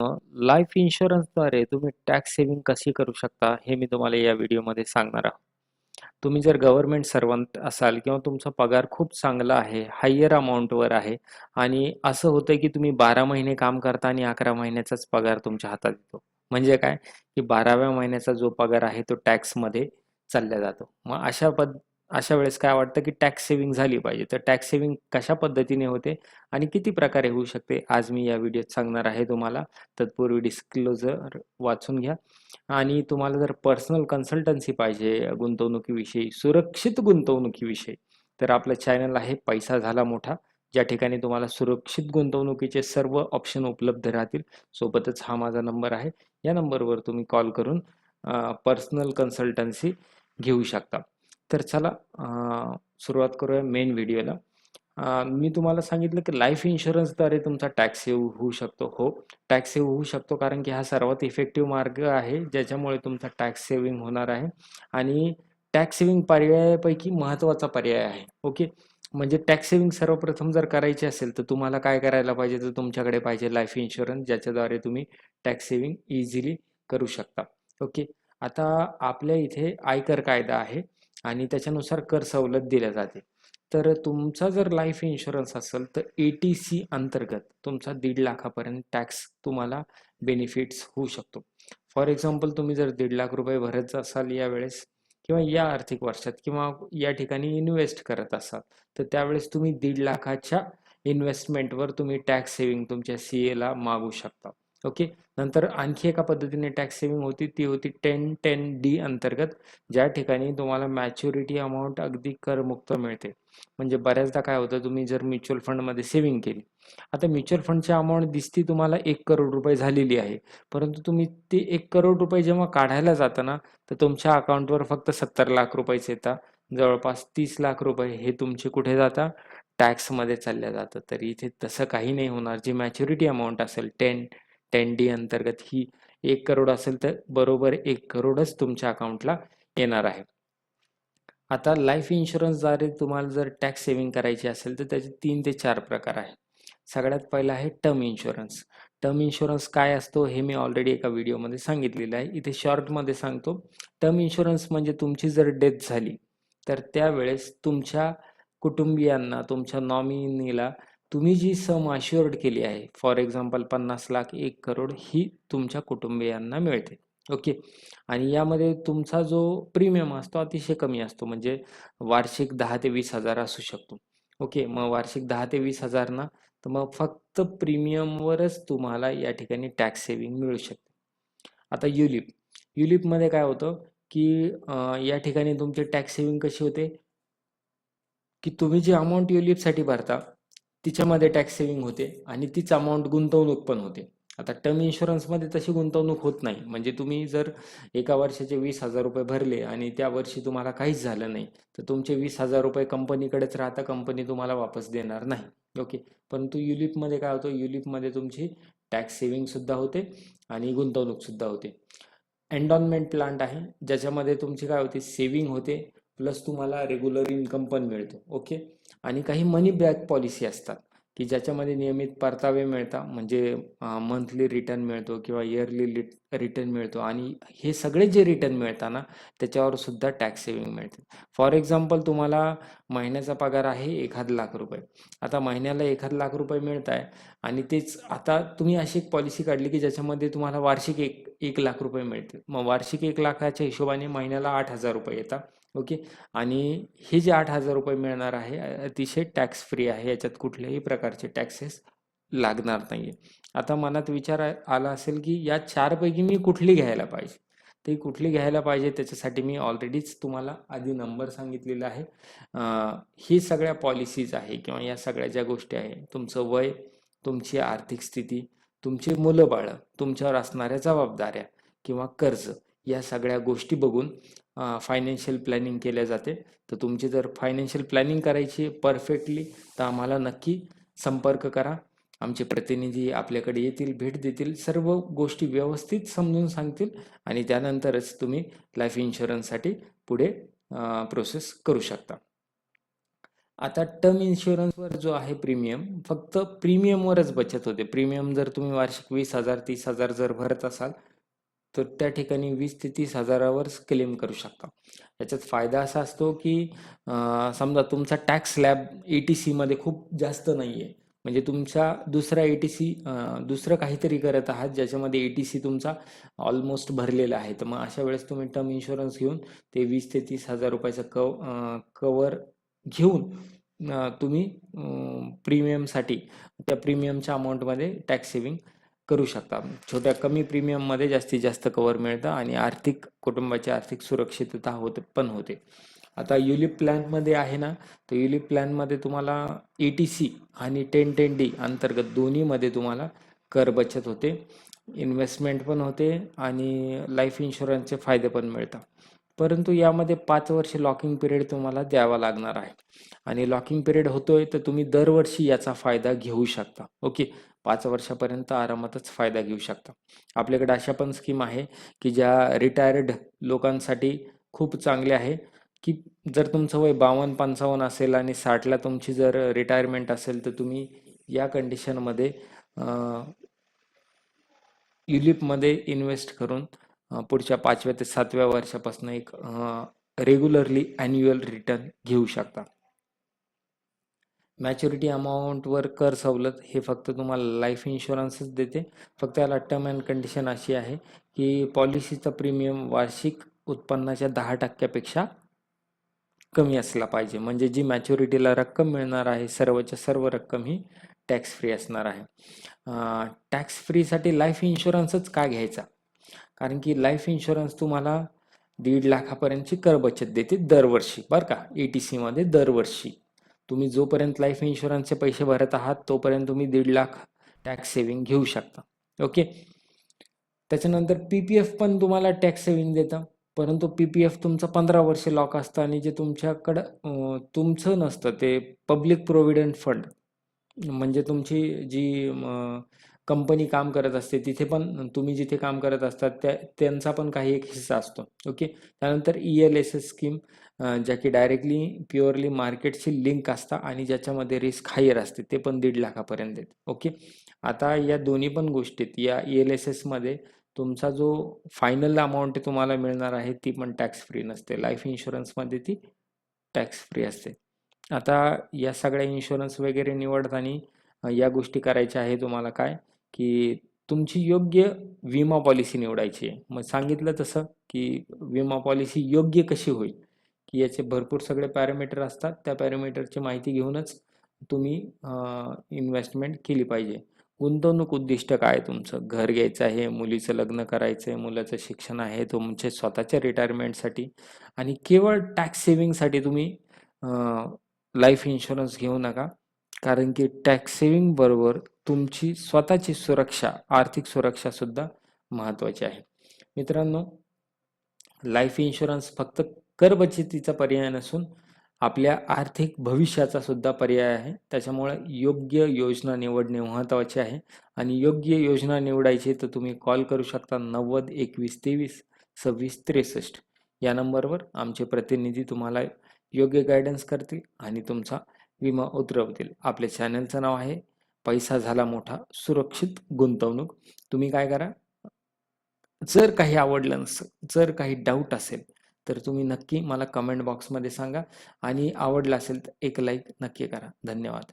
Life इन्शुरन्सद्वारे तुम्ही tax saving कशी करू शकता हे मी तुम्हाला या व्हिडिओमध्ये सांगणार आहोत तुम्ही जर गव्हर्नमेंट सर्वंट असाल किंवा तुमचा पगार खूप चांगला आहे, हायर अमाऊंटवर आहे आणि असं होतं की तुम्ही 12 महिने काम करता आणि 11 महिन्याचाच पगार तुमच्या हातात येतो. म्हणजे काय, की 12व्या महिन्याचा जो पगार आहे तो टॅक्समध्ये चालला जातो. मग अशा पद अशा वेळेस काय वाटतं, की टॅक्स सेव्हिंग झाली पाहिजे. तर टॅक्स सेव्हिंग कशा पद्धतीने होते आणि किती प्रकारे होऊ शकते, आज मी या व्हिडिओत सांगणार आहे तुम्हाला. तत्पूर्वी डिस्क्लोजर वाचून घ्या आणि तुम्हाला जर पर्सनल कन्सल्टन्सी पाहिजे गुंतवणुकीविषयी, सुरक्षित गुंतवणुकीविषयी, तर आपलं चॅनल आहे पैसा झाला मोठा. ज्या ठिकाणी तुम्हाला सुरक्षित गुंतवणुकीचे सर्व ऑप्शन उपलब्ध राहतील. सोबतच हा माझा नंबर आहे. या नंबरवर तुम्ही कॉल करून पर्सनल कन्सल्टन्सी घेऊ शकता. तर चला सुरुवात करूया मेन व्हिडिओला. मी तुम्हाला सांगितलं की लाईफ इन्शुरन्सद्वारे तुमचा टॅक्स सेव्ह होऊ शकतो. हो, टॅक्स सेव्ह होऊ शकतो कारण की हा सर्वात इफेक्टिव्ह मार्ग आहे, ज्याच्यामुळे तुमचा टॅक्स सेव्हिंग होणार आहे आणि टॅक्स सेव्हिंग पर्यायापैकी महत्त्वाचा पर्याय आहे. ओके. म्हणजे टॅक्स सेव्हिंग सर्वप्रथम जर करायची असेल, तर तुम्हाला काय करायला पाहिजे, तर तुमच्याकडे पाहिजे लाईफ इन्शुरन्स, ज्याच्याद्वारे तुम्ही टॅक्स सेव्हिंग इझिली करू शकता. ओके. आता आपल्या इथे आयकर कायदा आहे आणि त्याच्यानुसार कर सवलत दिल्या जाते. तर तुमचा जर लाईफ इन्शुरन्स असेल, तर ए-टी-सी अंतर्गत तुमचा दीड लाखापर्यंत टॅक्स तुम्हाला बेनिफिट्स होऊ शकतो. फॉर एक्झाम्पल तुम्ही जर दीड लाख रुपये भरत असाल यावेळेस किंवा या आर्थिक वर्षात किंवा या ठिकाणी इन्व्हेस्ट करत असाल, तर त्यावेळेस तुम्ही दीड लाखाच्या इन्व्हेस्टमेंटवर तुम्ही टॅक्स सेव्हिंग तुमच्या सी-एला मागू शकता. ओके. नंतर आणखी एका पद्धतीने टॅक्स सेव्हिंग होती, ती होती 1010डी अंतर्गत, ज्या ठिकाणी तुम्हाला मॅच्युरिटी अमाऊंट अगदी करमुक्त मिळते. म्हणजे बऱ्याचदा काय होतं, तुम्ही जर म्युच्युअल फंडमध्ये सेव्हिंग केली. आता म्युच्युअल फंडची अमाऊंट दिसती तुम्हाला एक करोड रुपये झालेली आहे. परंतु तुम्ही ते एक करोड रुपये जेव्हा काढायला जाता ना, तर तुमच्या अकाउंटवर फक्त ₹70 लाख रुपयेच येतात. जवळपास तीस लाख रुपये हे तुमचे कुठे जाता टॅक्समध्ये चालल्या जातं तर इथे तसं काही नाही होणार. जी मॅच्युरिटी अमाऊंट असेल टेन 1010डी अंतर्गत ही एक करोड असेल, तर बरोबर एक करोडच तुमच्या अकाउंटला येणार आहे. आता लाईफ इन्शुरन्सद्वारे तुम्हाला जर टॅक्स सेव्हिंग करायची असेल, तर त्याचे तीन ते चार प्रकार आहेत. सगळ्यात पहिला आहे टर्म इन्शुरन्स. टर्म इन्शुरन्स काय असतो, हे मी ऑलरेडी एका व्हिडिओमध्ये सांगितलेलं आहे. इथे शॉर्टमध्ये सांगतो. टर्म इन्शुरन्स म्हणजे तुमची जर डेथ झाली, तर त्यावेळेस तुमच्या कुटुंबियांना, तुमच्या नॉमिनीला तुम्ही जी सम अश्युअर्ड केली आहे, फॉर एक्झाम्पल 50 लाख, एक करोड ही तुमच्या कुटुंबियांना मिळते. ओके. आणि यामध्ये तुमचा जो प्रीमियम असतो अतिशय कमी असतो. म्हणजे वार्षिक दहा ते वीस हजार असू शकतो. ओके. मग वार्षिक दहा ते वीस हजार ना, तर मग फक्त प्रीमियमवरच तुम्हाला या ठिकाणी टॅक्स सेव्हिंग मिळू शकते. आता युलिप. युलिपमध्ये काय होतं, की या ठिकाणी तुमची टॅक्स सेव्हिंग कशी होते, की तुम्ही जी अमाऊंट युलिपसाठी भरता, तिच्यामध्ये टॅक्स सेव्हिंग होते आणि तीच अमाऊंट गुंतवणूक पण होते. आता टर्म इन्शुरन्समध्ये तशी गुंतवणूक होत नाही. म्हणजे तुम्ही जर एका वर्षाचे ₹20,000 भरले आणि त्या वर्षी तुम्हाला काहीच झालं नाही, तर तुमचे ₹20,000 कंपनीकडेच राहता कंपनी तुम्हाला वापस देणार नाही. ओके. परंतु युलिपमध्ये काय होतं, युलिपमध्ये तुमची टॅक्स सेव्हिंगसुद्धा होते आणि गुंतवणूकसुद्धा होते. एन्डॉनमेंट प्लांट आहे, ज्याच्यामध्ये तुमची काय होते, सेव्हिंग होते प्लस तुम्हाला रेग्युलर इन्कम पण मिळतो. ओके. आणि काही मनी बॅक पॉलिसी असतात, की ज्याच्यामध्ये नियमित परतावे मिळतात. म्हणजे मंथली रिटर्न मिळतो किंवा इयरली रिटर्न मिळतो आणि हे सगळे जे रिटर्न मिळतात ना, त्याच्यावर सुद्धा टॅक्स सेविंग मिळते. फॉर एक्झाम्पल तुम्हाला महिन्याचा पगार आहे एखाद लाख. रुपये आता महिन्याला एखाद लाख रुपये मिळत आहे आणि तेच आता तुम्ही अशी एक पॉलिसी काढली, की ज्याच्यामध्ये तुम्हाला वार्षिक एक एक लाख रुपये मिळतील. मग वार्षिक एक लाखाच्या हिशोबाने महिन्याला ₹8,000 येतात. ओके. आणि हे जे ₹8,000 मिळणार आहे, अतिशय टॅक्स फ्री आहे. याच्यात कुठल्याही प्रकारचे टॅक्सेस लागणार नाही आता मनात विचार आला असेल, की या चारपैकी मी कुठली घ्यायला पाहिजे? ते कुठली घ्यायला पाहिजे त्याच्यासाठी मी ऑलरेडीच तुम्हाला आधी नंबर सांगितलेला आहे. ही सगळ्या पॉलिसीज आहे किंवा या सगळ्या ज्या गोष्टी आहे, तुमचं वय, तुमची आर्थिक स्थिती, तुमची मुलं-बाळं, तुमच्यावर असणाऱ्या जबाबदाऱ्या किंवा कर्ज या सगळ्या गोष्टी बघून फायनान्शियल प्लॅनिंग केल्या जाते. तर तुमची जर फायनान्शियल प्लॅनिंग करायची परफेक्टली, तर आम्हाला नक्की संपर्क करा. आमचे प्रतिनिधी आपल्याकडे येतील, भेट देतील, सर्व गोष्टी व्यवस्थित समजून सांगतील आणि त्यानंतरच तुम्ही लाईफ इन्शुरन्ससाठी पुढे प्रोसेस करू शकता. आता टर्म इन्शुरन्सवर जो आहे प्रीमियम फक्त प्रीमियमवरच बचत होते प्रीमियम जर तुम्ही वार्षिक वीस हजार तीस हजार जर भरत असाल तर त्या ठिकाणी वीस ते तीस हजारावर क्लेम करू शकता. याच्यात फायदा असा असतो की समजा तुमचा टॅक्स स्लॅब ए टी सीमध्ये खूप जास्त नाही आहे म्हणजे तुमच्या दुसरा ए टी सी दुसरं काहीतरी करत आहात ज्याच्यामध्ये ए टी सी तुमचा ऑलमोस्ट भरलेला आहे. तर मग अशा वेळेस तुम्ही टर्म इन्शुरन्स घेऊन ते वीस ते तीस हजार रुपयाचं कव कवर घेऊन तुम्ही प्रीमियमसाठी त्या प्रीमियमच्या अमाऊंटमध्ये टॅक्स सेविंग करू शकता. छोट्या कमी प्रीमियममध्ये जास्तीत जास्त कवर मिळतं आणि आर्थिक कुटुंबाची आर्थिक सुरक्षितता होते पण होते. आता युलिप प्लॅनमध्ये आहे ना तर युलिप प्लॅनमध्ये तुम्हाला ए टी सी आणि टेन टेन डी अंतर्गत दोन्हीमध्ये तुम्हाला कर बचत होते इन्व्हेस्टमेंट पण होते आणि लाईफ इन्शुरन्सचे फायदे पण मिळतात. परंतु यामध्ये पाच वर्ष लॉकिंग पिरियड तुम्हाला द्यावा लागणार आहे. आणि लॉकिंग पिरियड होतोय तर तुम्ही दरवर्षी याचा फायदा घेऊ शकता. ओके? पाच वर्षापर्यंत आरामातच फायदा घेऊ शकता. आपल्याकडे अशा पण स्कीम आहे की ज्या रिटायर्ड लोकांसाठी खूप चांगले आहे की जर तुमचं वय बावन्न पंचावन्न असेल आणि साठला तुमची जर रिटायरमेंट असेल तर तुम्ही या कंडिशनमध्ये युलिपमध्ये इन्व्हेस्ट करून पुढच्या पाचव्या ते सातव्या वर्षापासून एक रेग्युलरली ॲन्युअल रिटर्न घेऊ शकता. मॅच्युरिटी अमाऊंटवर कर सवलत हे फक्त तुम्हाला लाईफ इन्शुरन्सच देते. फक्त याला टर्म अँड कंडिशन अशी आहे की पॉलिसीचा प्रीमियम वार्षिक उत्पन्नाच्या दहा टक्क्यापेक्षा कमी असला पाहिजे. म्हणजे जी मॅच्युरिटीला रक्कम मिळणार आहे सर्वच्या सर्व रक्कम ही टॅक्स फ्री असणार आहे. टॅक्स फ्रीसाठी लाईफ इन्शुरन्सच का घ्यायचा? कारण की लाईफ इन्शुरन्स तुम्हाला दीड लाखापर्यंतची कर बचत देते दरवर्षी बरं का? ए टी सीमध्ये दरवर्षी. तुम्ही जोपर्यंत लाईफ इन्शुरन्सचे पैसे भरत आहात तोपर्यंत तुम्ही दीड लाख टॅक्स सेविंग घेऊ शकता. ओके त्याच्यानंतर पी पी एफ पण तुम्हाला टॅक्स सेविंग देतं. परंतु पी पी एफ तुमचं पंधरा वर्ष लॉक असतं आणि जे तुमच्याकडं तुमचं नसतं ते पब्लिक प्रोव्हिडंट फंड म्हणजे तुमची जी कंपनी काम करत असते तिथे पण तुम्ही जिथे काम करत असतात त्या त्यांचा पण काही एक हिस्सा असतो ओके? त्यानंतर E L S S scheme ज्या की डायरेक्टली प्युअरली मार्केटशी लिंक असतात आणि ज्याच्यामध्ये रिस्क हायर असते ते पण दीड लाखापर्यंत देते ओके? आता या दोन्ही पण गोष्टीत या ई एल एस एसमध्ये तुमचा जो फायनल अमाऊंट तुम्हाला मिळणार आहे ती पण टॅक्स फ्री नसते लाईफ इन्शुरन्समध्ये ती टॅक्स फ्री असते. आता या सगळ्या इन्शुरन्स वगैरे निवडताना या गोष्टी करायच्या आहे तुम्हाला काय? की तुमची योग्य विमा पॉलिसी निवडायची आहे. मग सांगितलं तसं की विमा पॉलिसी योग्य कशी होईल की याचे भरपूर सगळे पॅरामीटर असतात. त्या पॅरामीटरची माहिती घेऊनच तुम्ही इन्व्हेस्टमेंट केली पाहिजे. गुंतवणूक उद्दिष्ट काय आहे तुमचं? घर घ्यायचं आहे मुलीचं लग्न करायचं आहे मुलाचं शिक्षण आहे तुमचे स्वतःच्या रिटायरमेंटसाठी आणि केवळ टॅक्स सेविंगसाठी तुम्ही लाईफ इन्शुरन्स घेऊ नका. कारण की टॅक्स सेविंग बरोबर तुमची स्वतःची सुरक्षा आर्थिक सुरक्षा सुद्धा महत्त्वाची आहे. मित्रांनो लाईफ इन्शुरन्स फक्त कर बचतीचा पर्याय नसून आपल्या आर्थिक भविष्याचा सुद्धा पर्याय आहे. त्याच्यामुळे योग्य योजना निवडणे महत्त्वाचे आहे. आणि योग्य योजना निवडायची तर तुम्ही कॉल करू शकता नव्वद एकवीस तेवीस सव्वीस त्रेसष्ट या नंबरवर आमचे प्रतिनिधी तुम्हाला योग्य गायडन्स करतील आणि तुमचा विमा उतरवतील. आपल्या चॅनलचं नाव आहे पैसा झाला मोठा सुरक्षित गुंतवणूक. तुम्ही काय करा? जर काही आवडलं नसेल जर काही डाऊट असेल तर तुम्ही नक्की मला कमेंट बॉक्समध्ये सांगा आणि आवडलं असेल तर एक लाईक नक्की करा. धन्यवाद.